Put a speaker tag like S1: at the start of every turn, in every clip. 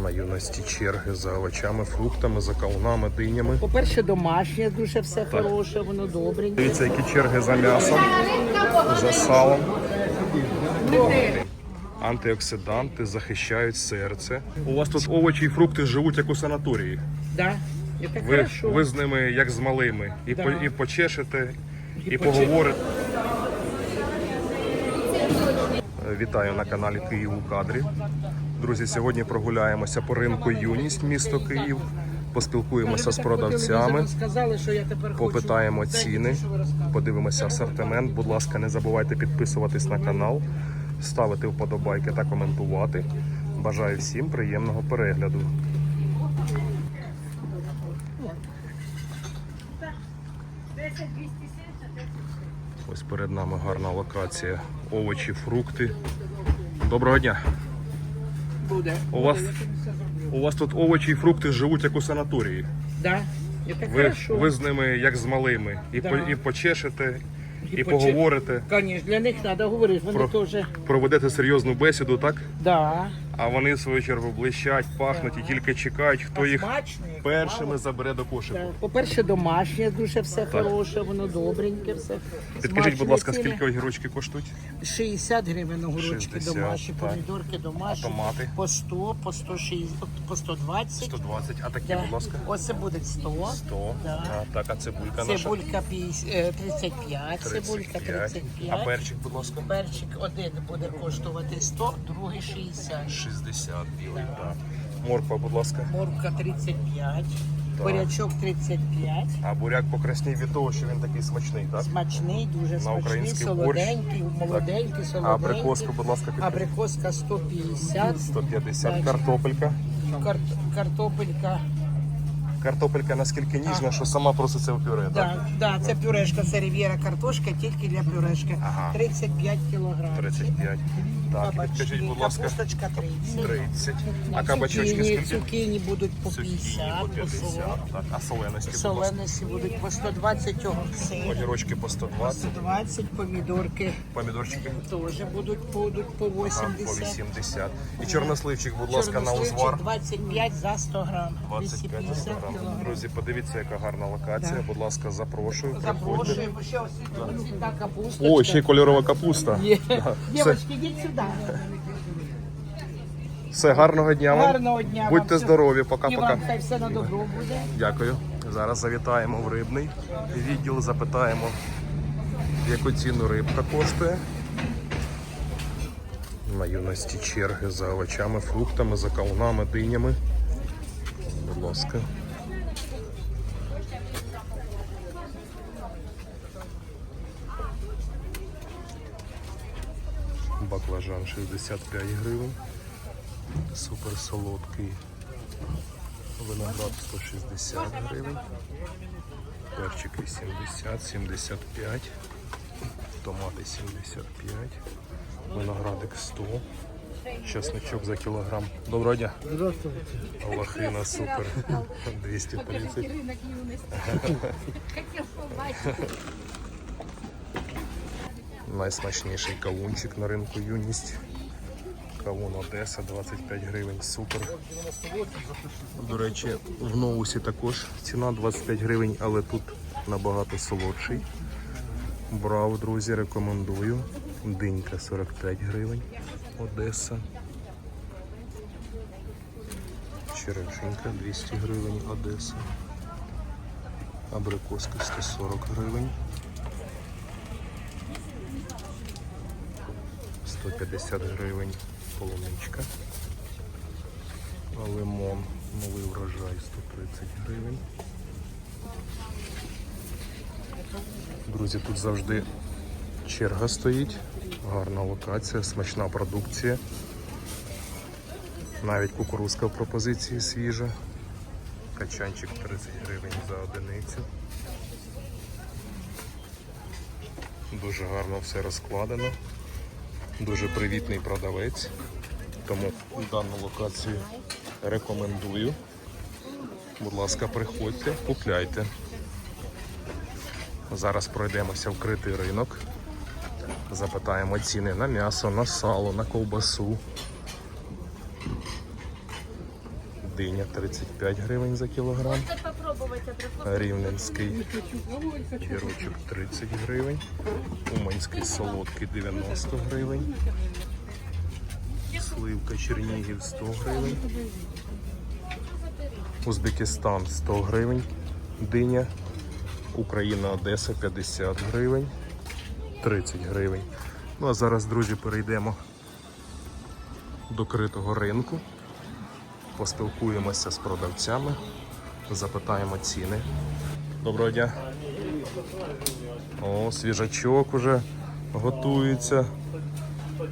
S1: На юності черги за овочами, фруктами, за кавунами, динями.
S2: По-перше, домашнє дуже все хороше, воно добреньке.
S1: Дивіться, які черги за м'ясом, за салом. Антиоксиданти захищають серце. У вас тут овочі і фрукти живуть як у санаторії.
S2: Да.
S1: Ви,
S2: хорошо.
S1: ви з ними як з малими. І,
S2: Да.
S1: по, і почешете, і,
S2: І
S1: поговорите. Вітаю на каналі Київ у кадрі. Друзі, сьогодні прогуляємося по ринку Юність, місто Київ. Поспілкуємося з продавцями, попитаємо ціни, подивимося асортимент. Будь ласка, не забувайте підписуватись на канал, ставити вподобайки та коментувати. Бажаю всім приємного перегляду. Ось перед нами гарна локація. Овочі, фрукти. Доброго дня.
S2: Буде.
S1: У вас, у вас тут овочі і фрукти живуть як у санаторії.
S2: Да. Так
S1: Ви, ви з ними як з малими. І,
S2: Да.
S1: по, і почешете, і, поговорите,
S2: Конечно, для них треба говорити. Вони
S1: Про-
S2: теж.
S1: проведете серйозну бесіду, так?
S2: Да.
S1: А вони в свою чергу блищать, пахнуть і тільки чекають, хто їх
S2: Смачні,
S1: першими
S2: мало.
S1: забере до кошику.
S2: Да. По-перше, домашнє дуже все хороше, воно добреньке, все.
S1: Підкажіть, будь ласка,
S2: Смачні
S1: скільки огірочки коштують?
S2: ціни. 60 гривень огурочки
S1: 60,
S2: домашні,
S1: так.
S2: помідорки домашні.
S1: А томати?
S2: По 100, по 160, по 120.
S1: 120, а такі,
S2: Да.
S1: будь ласка.
S2: Оце буде 100.
S1: 100.
S2: Да.
S1: А, так, а цибулька наша?
S2: Цибулька 50, е, 35, цибулька
S1: 35.
S2: 35.
S1: А перчик, будь ласка?
S2: Перчик один буде коштувати 100, другий 60.
S1: 60 білий, так. Морква, будь ласка.
S2: Морква 35, бурячок 35.
S1: А буряк покраснів від того, що він такий смачний, так?
S2: Смачний, дуже смачний,
S1: український
S2: солоденький, молоденький,
S1: А
S2: солоденький.
S1: абрикоску, будь ласка, підкажіть.
S2: Абрикоска 150,
S1: 150.
S2: Так.
S1: Картопелька.
S2: кар- картопелька.
S1: Картопелька наскільки ніжна, що сама проситься в пюре, так?
S2: Да, да, це пюрешка, це рів'єра картошка, тільки для пюрешки.
S1: Ага.
S2: 35 кілограмів.
S1: 35. Так, підкажіть, будь ласка,
S2: капусточка 30.
S1: 30. А кабачочки
S2: Цукіні,
S1: скільки?
S2: цукіні будуть по 50,
S1: по
S2: по
S1: 50. Так, а соленості, будь ласка.
S2: Будуть по 120 огурці,
S1: Огірочки по 120,
S2: 120 помідорки
S1: помідорчики
S2: теж будуть, будуть по
S1: а, по
S2: 80.
S1: 80. І чорносливчик, будь ласка, на узвар.
S2: 25 за 100 грам.
S1: 25
S2: 250
S1: грам.
S2: кілограм.
S1: Друзі, подивіться, яка гарна локація. Будь ласка, запрошую. Приходьте.
S2: Запрошуємо, ще ось цвітна капуста.
S1: О, ще й кольорова капуста.
S2: Є.
S1: Все,
S2: Дівчатки, йдіть сюди.
S1: все, гарного дня вам.
S2: Гарного дня вам.
S1: Будьте здорові,
S2: І
S1: пока-пока.
S2: вам хай все на добро буде.
S1: Дякую. Зараз завітаємо в рибний відділ, запитаємо, яку ціну рибка коштує. На юності черги за овочами, фруктами, за кавунами, динями. Будь ласка. Баклажан 65 гривень. Супер солодкий. Виноград 160 гривень. Перчик 80, 75. Томати 75. Виноградик 100. Чесночок за кілограм. Доброго дня.
S2: Здравствуйте.
S1: Лохина супер. 230. Найсмачніший кавунчик на ринку юність. Кавун Одеса 25 гривень. Супер. До речі, в новусі також ціна 25 гривень, але тут набагато солодший. Брав, друзі, рекомендую. Динька 45 гривень. Одеса. Черешенька 200 гривень Одеса. Абрикоска 140 гривень. 150 гривень полуничка. Лимон, новий врожай 130 гривень. Друзі, тут завжди черга стоїть. Гарна локація, смачна продукція. Навіть кукурузка в пропозиції свіжа. Качанчик 30 гривень за одиницю. Дуже гарно все розкладено. Дуже привітний продавець. Тому дану локацію рекомендую. Будь ласка, приходьте, купляйте. Зараз пройдемося в критий ринок. Запитаємо ціни на м'ясо, на сало, на ковбасу. диня 35 гривень за кілограм. Рівненський гірочок 30 гривень. Уманський солодкий 90 гривень. Сливка Чернігів 100 гривень. Узбекистан 100 гривень. Диня. Україна Одеса 50 гривень. 30 гривень. Ну а зараз, друзі, перейдемо до критого ринку. Поспілкуємося з продавцями, запитаємо ціни. Доброго дня. О, свіжачок уже готується.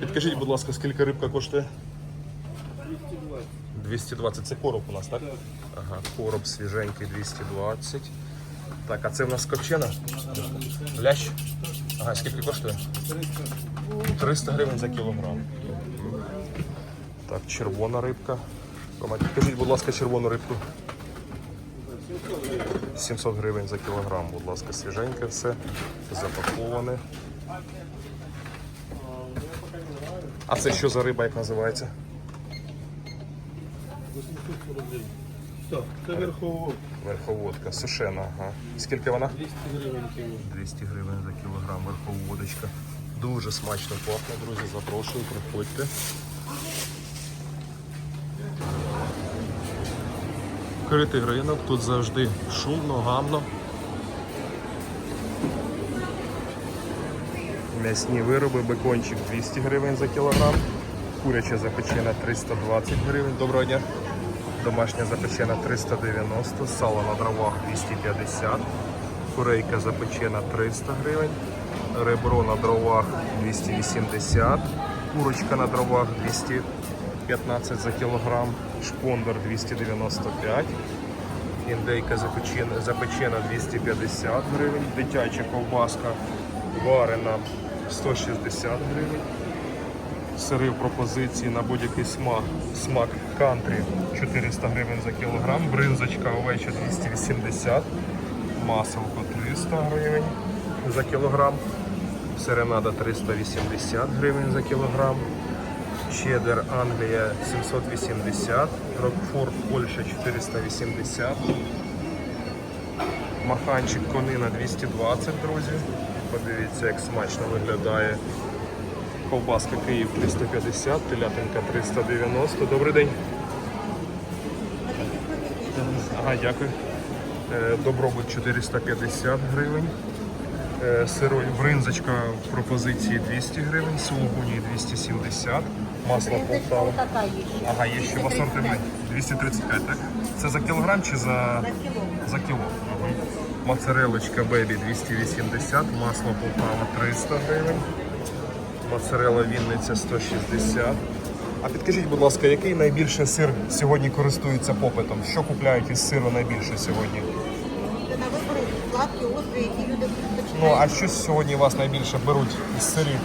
S1: Підкажіть, будь ласка, скільки рибка коштує? 220. Це короб у нас, так? Ага, короб свіженький 220. Так, а це в нас копчена? Лящ? Ага, скільки коштує? 300 гривень за кілограм. Так, червона рибка. Підкажіть, будь ласка, червону рибку. 700 гривень за кілограм, будь ласка, свіженьке все, запаковане. А це що за риба, як називається?
S3: Так, це верхово
S1: Верховодка, сушена, ага. Скільки вона?
S3: 200 гривень кіло.
S1: 200 гривень за кілограм верховодочка. Дуже смачно пахне, друзі. Запрошую, приходьте. Критий ринок, тут завжди шумно, гамно. М'ясні вироби, бекончик 200 гривень за кілограм, куряча запечена 320 гривень. Доброго дня. Домашня запечена 390, сало на дровах 250, курейка запечена 300 гривень, ребро на дровах 280, курочка на дровах 215 за кілограм, шпондер 295, індейка запечена, запечена 250 гривень, дитяча ковбаска варена 160 гривень. Сири в пропозиції на будь-який смак. Смак кантрі 400 гривень за кілограм, бринзочка овеча 280, маселко 300 гривень за кілограм, серенада 380 гривень за кілограм, чеддер Англія 780, Рокфорт Польща 480, маханчик конина 220, друзі. Подивіться, як смачно виглядає. Ковбаска Київ 350, телятинка 390. Добрий день. Ага, дякую. Е, Добробут 450 гривень. Е, бринзочка в пропозиції 200 гривень, сулугуні 270, масло Полтава. Ага, є ще в асортименті. 235, так? Це за кілограм чи за, за кіло? Мгм. Моцарелочка Бебі 280, масло Полтава 300 гривень. Моцарела Вінниця 160. А підкажіть, будь ласка, який найбільше сир сьогодні користується попитом? Що купляють із сиру найбільше сьогодні?
S4: на вибори сладкі, острі, які люди
S1: Ну, а що сьогодні вас найбільше беруть із сирів?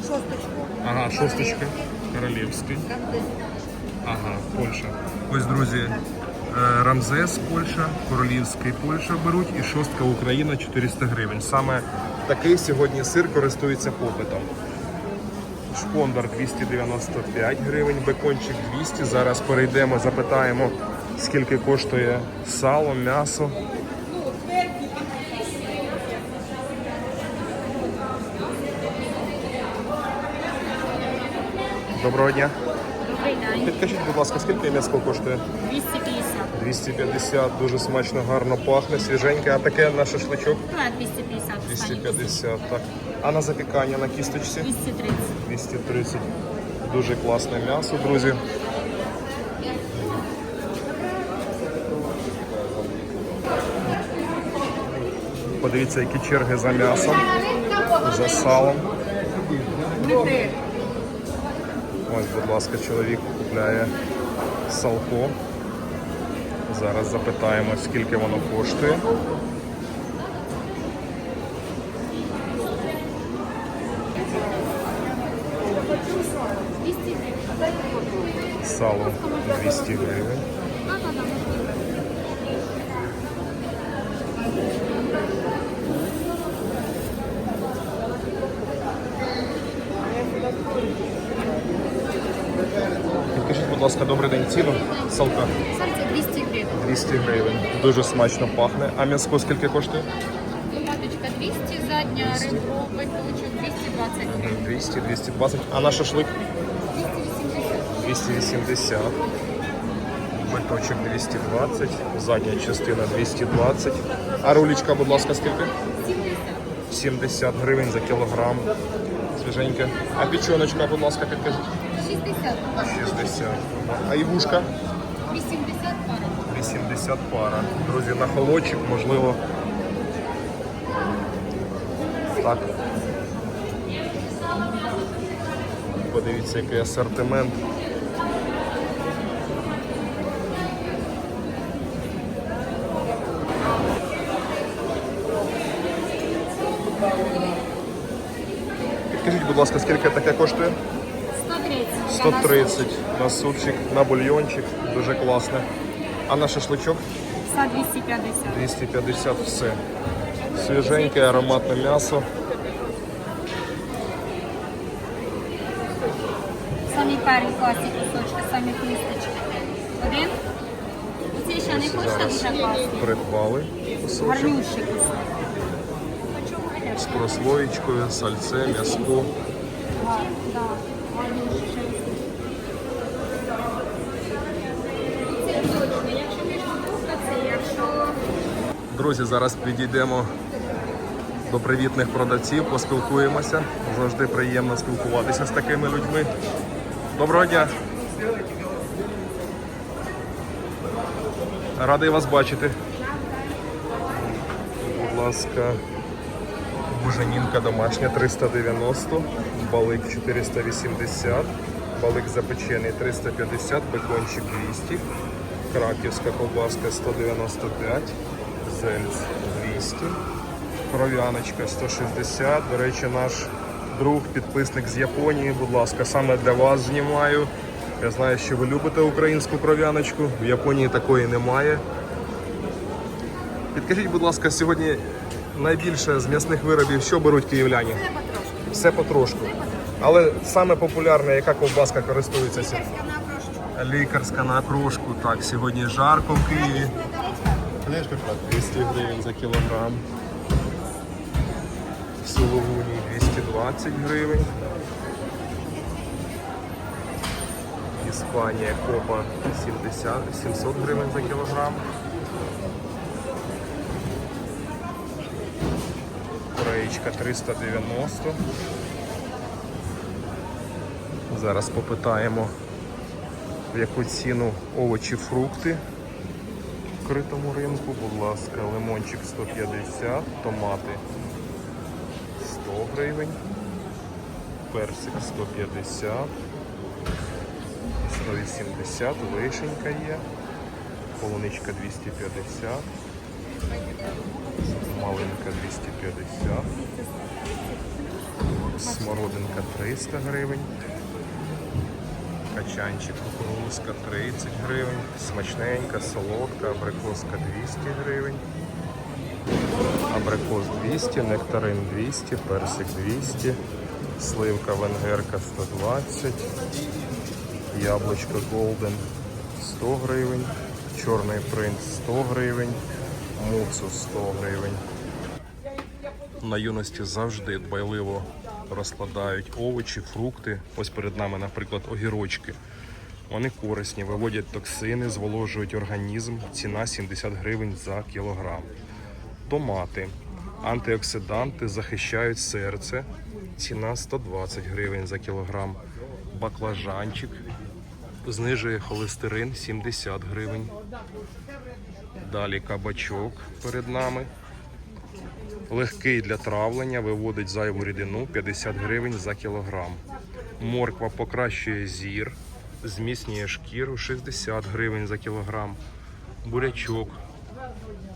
S4: Шосточку.
S1: Ага, шосточка, королівський. Ага, Польща. Ось, друзі, е, Рамзес, Польща, Королівський Польща беруть і шостка Україна 400 гривень. Саме такий сьогодні сир користується попитом. Шпондар 295 гривень, бекончик 200. Зараз перейдемо, запитаємо, скільки коштує сало, м'ясо. Доброго дня.
S5: Добрий день.
S1: Підкажіть, будь ласка, скільки м'ясо коштує?
S5: 250.
S1: 250, дуже смачно, гарно пахне, свіженьке, а таке на шашличок
S5: а 250.
S1: 250, так. А на запікання на кісточці
S5: 230.
S1: 230. Дуже класне м'ясо, друзі. Подивіться, які черги за м'ясом, за салом. Ось, будь ласка, чоловік купляє салко. Зараз запитаємо, скільки воно коштує. Сало 200 гривень. Підкажіть, будь ласка, добрий день ціну. Салка
S5: Сальця 200 гривень.
S1: 200 гривень. Дуже смачно пахне. А м'яско скільки коштує?
S5: Лопаточка 200, задня ринку, биточок 220 гривень.
S1: 200, 220. А на шашлик?
S5: 280.
S1: 280. Биточок 220. Задня частина 220. А рулічка, будь ласка, скільки?
S5: 70.
S1: 70 гривень за кілограм. Свіженьке. А печоночка, будь ласка, підкажіть.
S5: 60.
S1: 60. А івушка?
S5: 80 пара.
S1: 80 пара. Друзі, на холодчик, можливо. Так. Подивіться, який асортимент. Підкажіть, будь ласка, скільки таке коштує?
S5: 130.
S1: 130 на супчик, на бульйончик. Дуже класне. А на шашличок?
S5: Са 250.
S1: 250 все. Свіженьке, ароматне м'ясо.
S5: Самі перші класні кусочки, самі кісточки. Один. Оці ще не хочете дуже класні?
S1: придбали кусочок з прослоєчкою, сальце, м'яско. Друзі, зараз підійдемо до привітних продавців, поспілкуємося. Завжди приємно спілкуватися з такими людьми. Доброго дня! Радий вас бачити. Будь ласка, буженінка домашня 390, балик 480, балик запечений 350, бекончик 200, краківська ковбаска 195, зельц 200, кров'яночка 160. До речі, наш друг, підписник з Японії, будь ласка, саме для вас знімаю. Я знаю, що ви любите українську кров'яночку. В Японії такої немає. Підкажіть, будь ласка, сьогодні найбільше з м'ясних виробів що беруть київляні? Все потрошку. Але саме популярна, яка ковбаска користується сьогодні? Лікарська на окрошку. Так, сьогодні жарко в Києві. 200 гривень за кілограм. В Сологуні 220 гривень. Іспанія копа 70, 700 гривень за кілограм. Кореєчка 390. Зараз попитаємо, в яку ціну овочі, фрукти в критому ринку. Будь ласка, лимончик 150, томати 100 гривень, персик 150, 180, вишенька є, полуничка 250. Малинка 250. Смородинка 300 гривень. Качанчик кукурузка 30 гривень. Смачненька, солодка, абрикоска 200 гривень. Абрикос 200, нектарин 200, персик 200, сливка венгерка 120, яблучко голден 100 гривень, чорний принц 100 гривень, муцу 100 гривень. На юності завжди дбайливо розкладають овочі, фрукти. Ось перед нами, наприклад, огірочки. Вони корисні, виводять токсини, зволожують організм. Ціна 70 гривень за кілограм. Томати, антиоксиданти захищають серце. Ціна 120 гривень за кілограм. Баклажанчик знижує холестерин 70 гривень. Далі кабачок перед нами. Легкий для травлення, виводить зайву рідину 50 гривень за кілограм. Морква покращує зір, зміцнює шкіру 60 гривень за кілограм. Бурячок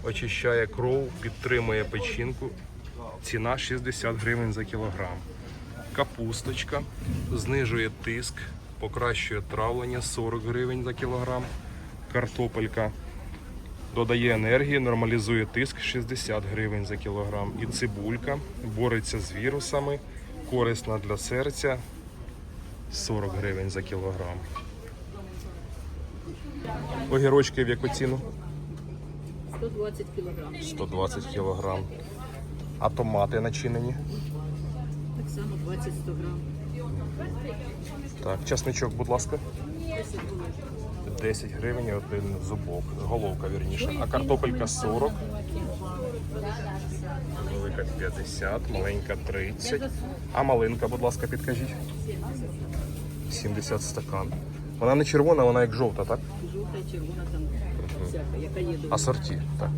S1: очищає кров, підтримує печінку. Ціна 60 гривень за кілограм. Капусточка знижує тиск, покращує травлення 40 гривень за кілограм. Картопелька додає енергії, нормалізує тиск 60 гривень за кілограм. І цибулька бореться з вірусами, корисна для серця 40 гривень за кілограм. Огірочки в яку ціну?
S2: 120 кілограм.
S1: 120 кг. А томати начинені?
S2: Так само 20-100 грам.
S1: Так, часничок, будь ласка.
S2: 10 було.
S1: 10 гривень один зубок. Головка, вірніше. А картопелька 40. Велика 50, маленька 30. А малинка, будь ласка, підкажіть. 70 стакан. Вона не червона, вона як жовта, так?
S2: Жовта і червона там всяка, яка є до
S1: Асорті. Так.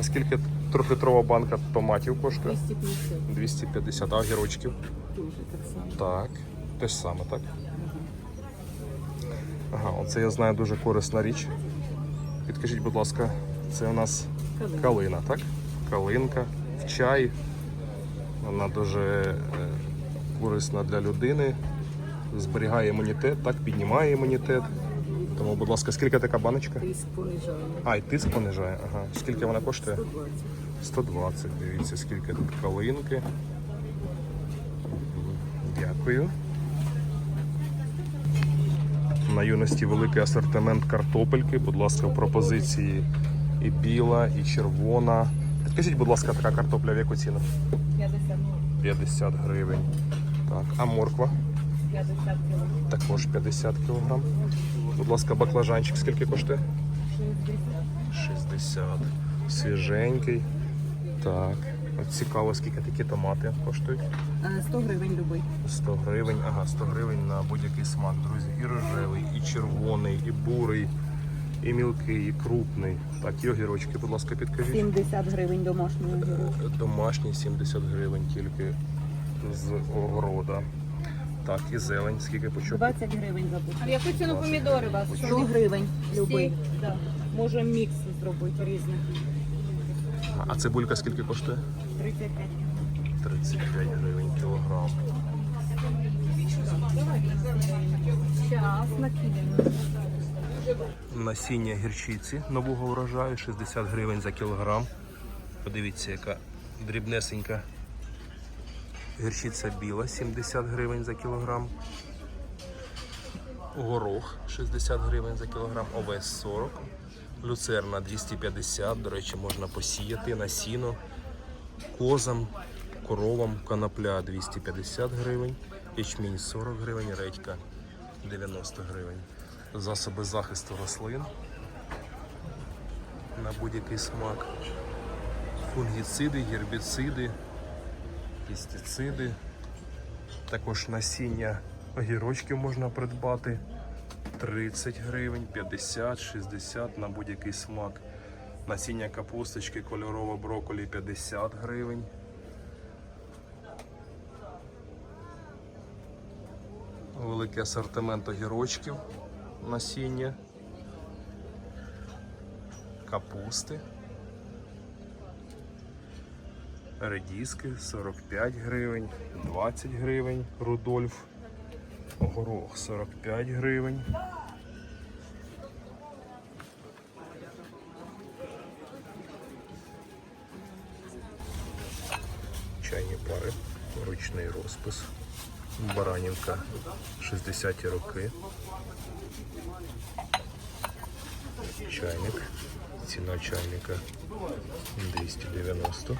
S1: А скільки трьохлітрова банка томатів коштує?
S2: 250
S1: 250 а огірочків.
S2: дуже так само.
S1: Так, те ж саме, так? Ага, оце я знаю дуже корисна річ. Підкажіть, будь ласка, це у нас
S2: Калина.
S1: калина, так? Калинка в чай. Вона дуже е, корисна для людини. Зберігає імунітет, так, піднімає імунітет. Тому, будь ласка, скільки така баночка?
S2: Тиск понижає.
S1: А, і тиск понижає. Ага. Скільки вона коштує?
S2: 120.
S1: 120. Дивіться, скільки тут калинки. Дякую. На юності великий асортимент картопельки. Будь ласка, в пропозиції і біла, і червона. Підкажіть, будь ласка, така картопля в яку ціну? 50 гривень. Так, а морква?
S2: 50 кілограм.
S1: Також 50 кг. Будь ласка, баклажанчик скільки коштує? 60. Свіженький. Так. От цікаво, скільки такі томати коштують.
S2: 100 гривень любий.
S1: 100 гривень, ага, 100 гривень на будь-який смак, друзі. І рожевий, і червоний, і бурий, і мілкий, і крупний. Так, і огірочки, будь ласка, підкажіть.
S2: 70 гривень домашнього огірочку.
S1: Домашній 70 гривень тільки з огорода. Так, і зелень, скільки почув?
S2: 20 гривень за
S5: А в яку ціну помідори у вас?
S2: 100 гривень любий.
S5: Да.
S2: Може мікс зробити різних.
S1: А цибулька скільки коштує?
S2: 35.
S1: 35 гривень кілограм. Насіння гірчиці нового врожаю 60 гривень за кілограм. Подивіться, яка дрібнесенька. Гірчиця біла 70 гривень за кілограм. Горох 60 гривень за кілограм, овес 40, люцерна 250, до речі, можна посіяти на сіно, козам, коровам, конопля 250 гривень, ячмінь 40 гривень, редька 90 гривень. Засоби захисту рослин на будь-який смак. Фунгіциди, гербіциди, пестициди. Також насіння огірочків можна придбати 30 гривень, 50, 60 на будь-який смак. Насіння капусточки, кольорова брокколі 50 гривень. Великий асортимент огірочків, насіння, капусти, редіски 45 гривень, 20 гривень, Рудольф, горох 45 гривень. Ручний розпис. Баранівка 60-ті роки. Чайник. Ціна чайника 290.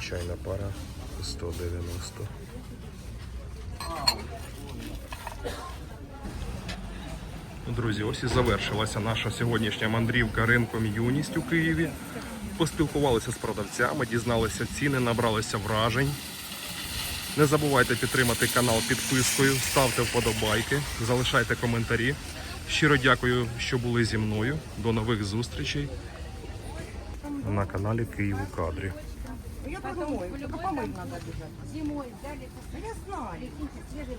S1: Чайна пара 190. Друзі, ось і завершилася наша сьогоднішня мандрівка ринком юність у Києві. Поспілкувалися з продавцями, дізналися ціни, набралися вражень. Не забувайте підтримати канал підпискою, ставте вподобайки, залишайте коментарі. Щиро дякую, що були зі мною. До нових зустрічей на каналі Київ у кадрі.
S4: Я подумаю, только помыть надо обязательно.
S5: Зимой взяли,
S4: Я знаю.
S5: свежий.